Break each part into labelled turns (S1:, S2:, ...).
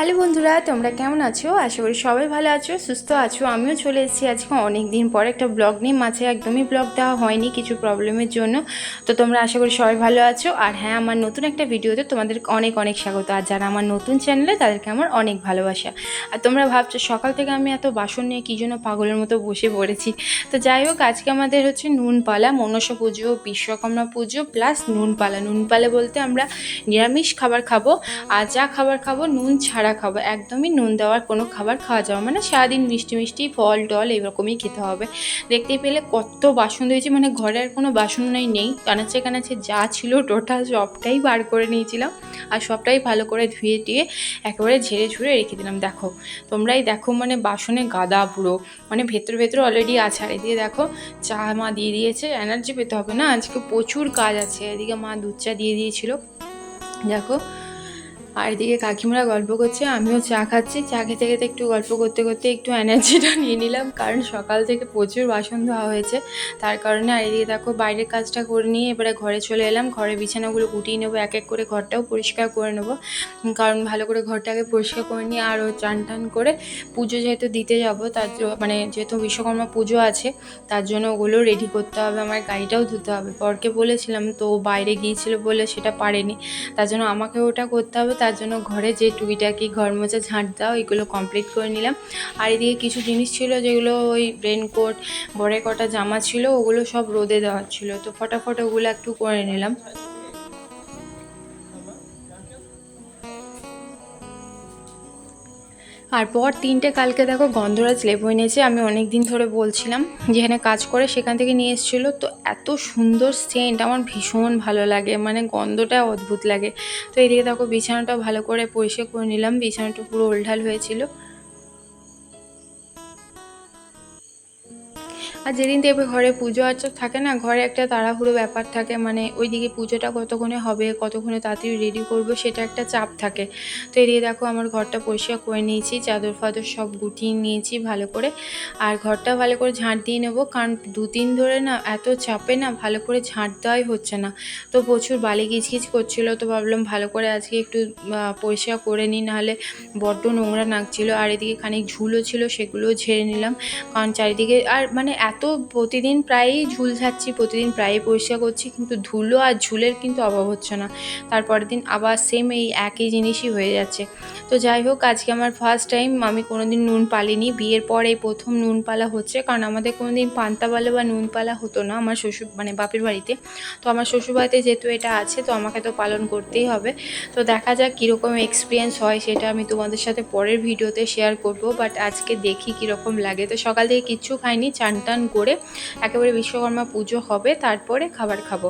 S1: Hello বন্ধুরা, তোমরা কেমন আছো? আশা করি সবাই ভালো আছো, সুস্থ আছো। আমিও চলে এসেছি আজকে অনেক দিন পর একটা ব্লগ নিয়ে। মাঝে একদমই ব্লগ দেওয়া হয়নি কিছু প্রবলেমের জন্য। তো তোমরা আশা করি সবাই ভালো আছো। আর হ্যাঁ আমার নতুন একটা ভিডিওতে তোমাদের অনেক অনেক স্বাগত। আর যারা আমার নতুন চ্যানেলে, তাদেরকে আমার অনেক ভালোবাসা। আর তোমরা ভাবছ, সকাল থেকে আমি এত বাসন নিয়ে কী জন্য পাগলের মতো বসে পড়েছি। তো যাই হোক, আজকে আমাদের হচ্ছে নুনপালা, মনসা পুজো, বিশ্বকর্মা পুজো, প্লাস নুনপালা। নুনপালা বলতে আমরা নিরামিষ খাবার খাব। আর যা খাবার খাব, নুন ছাড়া খাব একদমই নুন দেওয়ার কোনো খাবার খাওয়া যাবে মানে সারাদিন মিষ্টি মিষ্টি ফল, টল এরকমই খেতে হবে। দেখতে পেলে কত বাসন দিয়েছি মানে ঘরে আর কোনো বাসন নাই, নেই। কানাচে কানাচে যা ছিল টোটাল সবটাই বার করে নিয়েছিলাম আর সবটাই ভালো করে ধুয়ে টুয়ে একেবারে ঝেড়ে ঝুড়ে রেখে দিলাম। দেখো, তোমরাই দেখো মানে বাসনে গাদা পুরো মানে ভেতর ভেতর অলরেডি আছে। আর এদিকে দেখো, চা মা দিয়ে দিয়েছে এনার্জি পেতে হবে না। আজকে প্রচুর কাজ আছে। এদিকে মা দুধ চা দিয়ে দিয়েছিল। দেখো আর এদিকে কাকিমারা গল্প করছে, আমিও চা খাচ্ছি। চা খেতে খেতে একটু গল্প করতে করতে একটু এনার্জিটা নিয়ে নিলাম, কারণ সকাল থেকে প্রচুর বাসন ধোয়া হয়েছে। তার কারণে আর এদিকে দেখো বাইরের কাজটা করে নিয়ে এবারে ঘরে চলে এলাম। ঘরে বিছানাগুলো গুটিয়ে নেব, এক এক করে ঘরটাও পরিষ্কার করে নেব। কারণ ভালো করে ঘরটাকে পরিষ্কার করে নিয়ে আরও চান টান করে পুজো যেহেতু দিতে যাব, তার মানে যেহেতু বিশ্বকর্মা পুজো আছে, তার জন্য ওগুলো রেডি করতে হবে, আমার গাড়িটাও ধুতে হবে। পরকে বলেছিলাম তো বাইরে গিয়েছিল বলে সেটা পারেনি, তার জন্য আমাকে ওটা করতে হবে। তার জন্য ঘরে যে টুকিটাকি ঘর মোছা, ঝাঁট দাও এগুলো কমপ্লিট করে নিলাম। আর এদিকে কিছু জিনিস ছিল যেগুলো ওই রেনকোট বড়ে কটা জামা ছিল, ওগুলো সব রোদে দেওয়ার ছিল। তো ফটাফট ওগুলো একটু করে নিলাম। আর পর তিনটে কালকে দেখো গন্ধরাজ লেবু এনেছে, আমি অনেক দিন ধরে বলছিলাম যেখানে কাজ করে সেখান থেকে নিয়ে এসেছিল। তো এত সুন্দর সেন্ট আমার ভীষণ ভালো লাগে মানে গন্ধটা অদ্ভুত লাগে। তো এদিকে দেখো বিছানাটা ভালো করে পরিষ্কার করে নিলাম, বিছানাটা পুরো ওলঢাল হয়েছিল। আর যেদিন দেখবে ঘরে পুজো আর্চা থাকে না, ঘরে একটা তাড়াহুড়ো ব্যাপার থাকে মানে ওইদিকে পুজোটা কতক্ষণে হবে, কতক্ষণে তাড়াতাড়ি রেডি করব সেটা একটা চাপ থাকে। তো এদিকে দেখো আমার ঘরটা পরিষ্কার করে নিয়েছি, চাদর ফাদর সব গুটিয়ে নিয়েছি ভালো করে। আর ঘরটা ভালো করে ঝাঁট দিয়ে নেব, কারণ দু দিন ধরে না এত চাপে না ভালো করে ঝাঁট দেওয়াই হচ্ছে না। তো প্রচুর বালি কিচকিচ করছিল, তো ভাবলাম ভালো করে আজকে একটু পরিষ্কার করে নিই, নাহলে বড্ড নোংরা নাকছিল। আর এদিকে খানিক ঝুলও ছিল, সেগুলোও ঝেড়ে নিলাম। কারণ চারিদিকে, আর মানে এত প্রতিদিন প্রায়ই ঝুল প্রতিদিন প্রায়ই পরিষ্কার করছি, কিন্তু ধুলো আর ঝুলের কিন্তু অভাব হচ্ছে না। তারপরের দিন আবার সেম এই একই জিনিসই হয়ে যাচ্ছে। তো যাই হোক, আজকে আমার ফার্স্ট টাইম আমি কোনোদিন নুন পালিনি। বিয়ের পর এই প্রথম নুন পালা হচ্ছে, কারণ আমাদের কোনোদিন পান্তা পালা বা নুন পালা হতো না আমার শ্বশুর মানে বাপের বাড়িতে। তো আমার শ্বশুর বাড়িতে যেহেতু এটা আছে, তো আমাকে তো পালন করতেই হবে। তো দেখা যাক কীরকম এক্সপিরিয়েন্স হয় সেটা আমি তোমাদের সাথে পরের ভিডিওতে শেয়ার করব বাট আজকে দেখি কীরকম লাগে। তো সকাল থেকে কিচ্ছু খাইনি, চান টান করে একেবারে বিশ্বকর্মা পুজো হবে, তারপরে খাবার খাব।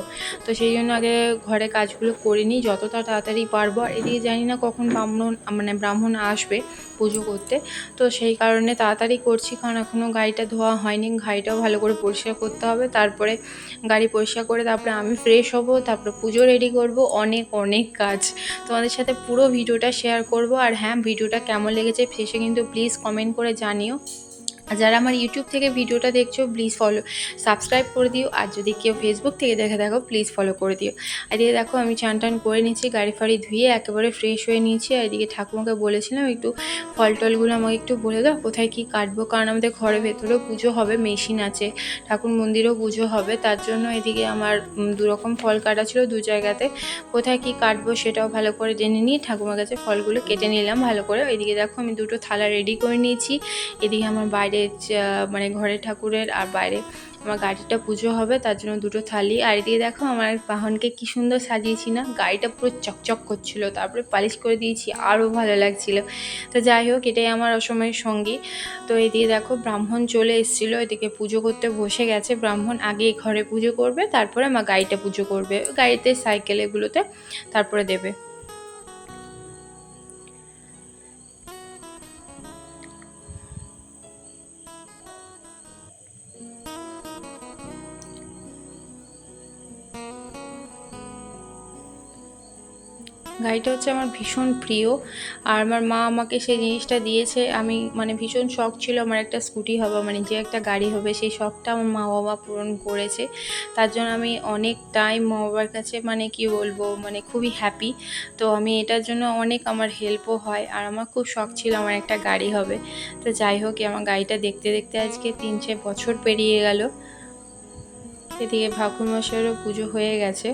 S1: তো সেই জন্য আগে ঘরে কাজগুলো করে নিই যতটা তাড়াতাড়ি পারব। আর এদিকে জানি না কখন ব্রাহ্মণ মানে ব্রাহ্মণ আসবে পুজো করতে। তো সেই কারণে তাড়াতাড়ি করছি, কারণ এখনও গাড়িটা ধোয়া হয়নি। গাড়িটাও ভালো করে পরিষ্কার করতে হবে। তারপরে গাড়ি পরিষ্কার করে তারপরে আমি ফ্রেশ হব, তারপরে পুজো রেডি করব। অনেক অনেক কাজ। তোমাদের সাথে পুরো ভিডিওটা শেয়ার করব। আর হ্যাঁ ভিডিওটা কেমন লেগেছে শেষে কিন্তু প্লিজ কমেন্ট করে জানিও। আর যারা আমার ইউটিউব থেকে ভিডিওটা দেখছ প্লিজ ফলো সাবস্ক্রাইব করে দিও। আর যদি কেউ ফেসবুক থেকে দেখে দেখো প্লিজ ফলো করে দিও। আর এদিকে দেখো আমি চান টান করে নিয়েছি গাড়ি ফাড়ি ধুয়ে একেবারে ফ্রেশ হয়ে নিয়েছি। আর এদিকে ঠাকুমাকে বলেছিলাম একটু ফল টলগুলো আমাকে একটু বলে দাও কোথায় কি কাটবো? কারণ আমাদের ঘরের ভেতরেও পুজো হবে মেশিন আছে ঠাকুর মন্দিরেও পুজো হবে। তার জন্য এদিকে আমার উম, দু রকম ফল কাটা ছিল দু জায়গাতে। কোথায় কি কাটবো সেটাও ভালো করে জেনে নিয়ে ঠাকুমার কাছে ফলগুলো কেটে নিলাম ভালো করে। এদিকে দেখো আমি দুটো থালা রেডি করে নিয়েছি। এদিকে আমার বাইরে চা- মানে ঘরে ঠাকুরের আর বাইরে আমার গাড়িটা পুজো হবে, তার জন্য দুটো থালি। আর এদিকে দেখো আমার বাহনকে কি সুন্দর সাজিয়েছি না? গাড়িটা পুরো চকচক করছিল, তারপরে পালিশ করে দিয়েছি আরও ভালো লাগছিল। তো যাই হোক, এটাই আমার অসময়ের সঙ্গী। তো এদিকে দেখো ব্রাহ্মণ চলে এসেছিল, এদিকে পুজো করতে বসে গেছে। ব্রাহ্মণ আগে ঘরে পুজো করবে, তারপরে আমার গাড়িটা পুজো করবে। গাড়িতে সাইকেল এগুলোতে তারপরে দেবে। গাড়িটা হচ্ছে আমার ভীষণ প্রিয়। আর আমার মা আমাকে সেই জিনিসটা দিয়েছে। আমি মানে ভীষণ শখ ছিল আমার একটা স্কুটি হবে মানে যে একটা গাড়ি হবে সেই শখটা আমার মা বাবা পূরণ করেছে। তার জন্য আমি অনেক টাইম মা বাবার কাছে মানে কি বলব মানে খুবই হ্যাপি তো আমি এটার জন্য অনেক আমার হেল্পও হয়। আর আমার খুব শখ ছিল আমার একটা গাড়ি হবে। তো যাই হোক আমার গাড়িটা দেখতে দেখতে আজকে তিন চার বছর পেরিয়ে গেল। এদিকে ভাকুর মশাইয়েরও পুজো হয়ে গেছে।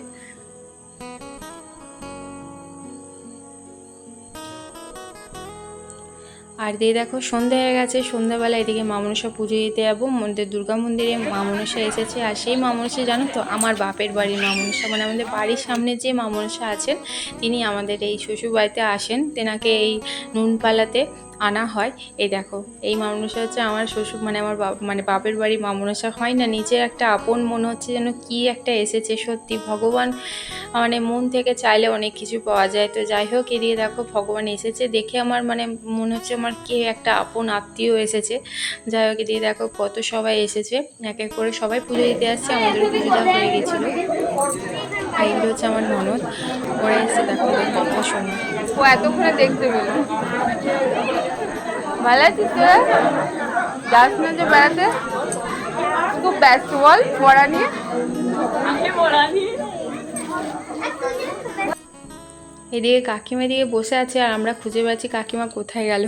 S1: আর দিয়ে দেখো, সন্ধ্যা হয়ে গেছে, সন্ধ্যাবেলা এদিকে মা মনসা পুজো দিতে যাব। মন্দির, দুর্গা মন্দিরে মা মনসা এসেছে। আর সেই মা মনসা জানো তো, আমার বাপের বাড়ির মা মনসা মানে আমাদের বাড়ির সামনে যে মা মনসা আছেন, তিনি আমাদের এই শ্বশুর বাড়িতে আসেন। তেনাকে এই নুনপালাতে আনা হয়। এই দেখো, এই মামনসা হচ্ছে আমার শ্বশুর মানে আমার মানে বাপের বাড়ি মামনসা হয় না, নিজের একটা আপন মনে হচ্ছে যেন কি একটা এসেছে সত্যি। ভগবান মানে মন থেকে চাইলে অনেক কিছু পাওয়া যায়। তো যাই হোক, এদিকে দেখো, ভগবান এসেছে। দেখে আমার মানে মনে হচ্ছে আমার কে একটা আপন আত্মীয় এসেছে। যাই হোক, এদিকে দেখো, কত সবাই এসেছে। এক এক করে সবাই পুজো দিতে আসছে। আমাদের পুজোটা হয়ে গেছিল। এগুলো হচ্ছে আমার ননদ। ওরা এসে দেখো কথা শোনো
S2: ও এতক্ষণে দেখতে পেল। ভালো আছিস তোরা যাস না যে বেড়াতে? খুব ব্যস্ত বল পড়া নিয়ে।
S1: এদিকে কাকিমা দিকে বসে আছে আর আমরা খুঁজে পাচ্ছি কাকিমা কোথায় গেল।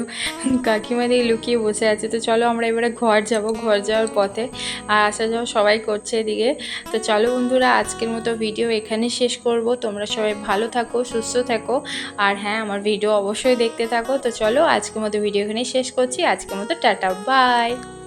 S1: কাকিমা দিকে লুকিয়ে বসে আছে। তো চলো আমরা এবারে ঘর যাব, ঘর যাওয়ার পথে। আর আসা যাওয়া সবাই করছে এদিকে। তো চলো বন্ধুরা, আজকের মতো ভিডিও এখানে শেষ করব। তোমরা সবাই ভালো থাকো, সুস্থ থাকো। আর হ্যাঁ আমার ভিডিও অবশ্যই দেখতে থাকো। তো চলো আজকের মতো ভিডিও এখানে শেষ করছি। আজকের মতো টাটা বাই